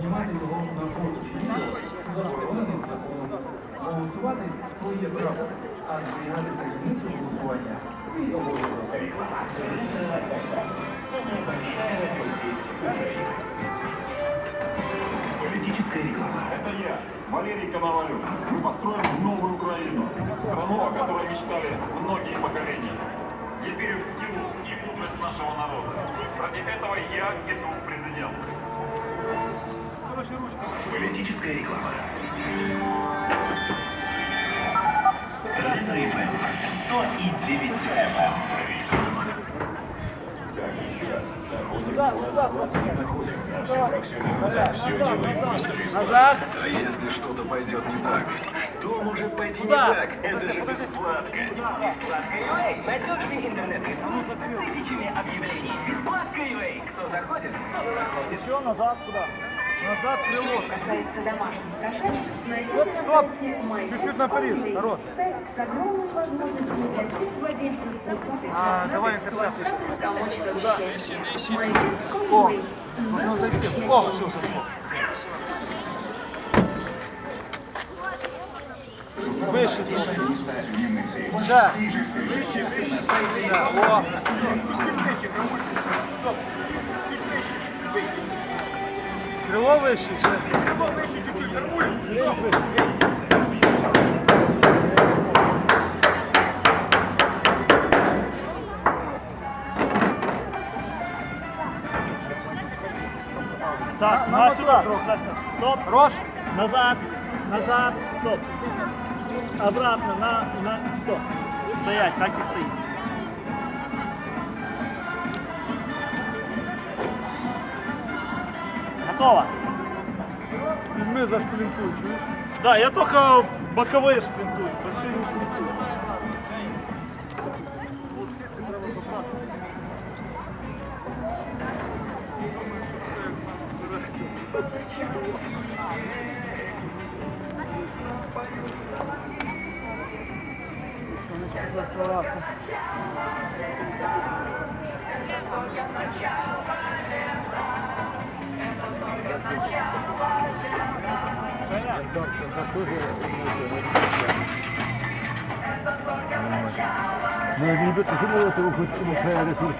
Знімати його на фото відео забороненим законом. Голосувати твоє право, а зберігати таємницю голосування. Политическая реклама. Это я. Мы построим новую Украину. Страну, о которой мечтали многие поколения. Я в силу и мудрость нашего народа. Ради этого я иду в президент. Политическая реклама. Ретро FM 109 FM. Назад! А если что-то пойдет не так? Что может пойти Куда? не так? Это же бесплатка. Бесплатка UA. Надежный интернет-ресурс с тысячами объявлений. Бесплатка UA. Кто заходит, тот проходит. Еще назад куда? Назад крыло. касается домашних кошачьих, найдите Вот, на стоп. сайте My Чуть-чуть Pet наперед, Holiday. хорош. Сайт с огромными возможностями для всех владельцев пусатых А, зонтиков, давай интерцепцию. хвостатых комочков счастья. My Pet О, Holiday. нужно зайти. Зонтик О, счастья. все, зашло. Выше Журналиста Винницы. Да. Свежести журналиста на сайте Да, о. Крыло выше, сейчас. Крыло выше чуть-чуть, Так, На- на, на сюда. мотор. Стоп. Рожь. Назад. Назад. Стоп. Обратно. На, на. Стоп. Стоять. Так и стоит. Готово. Візьми за шплінтуй, чуєш? Да, я только боковые шпринтую. Большие не шпринтую. Це треба забрати. Ну, ребята, что вы это выходите, ресурс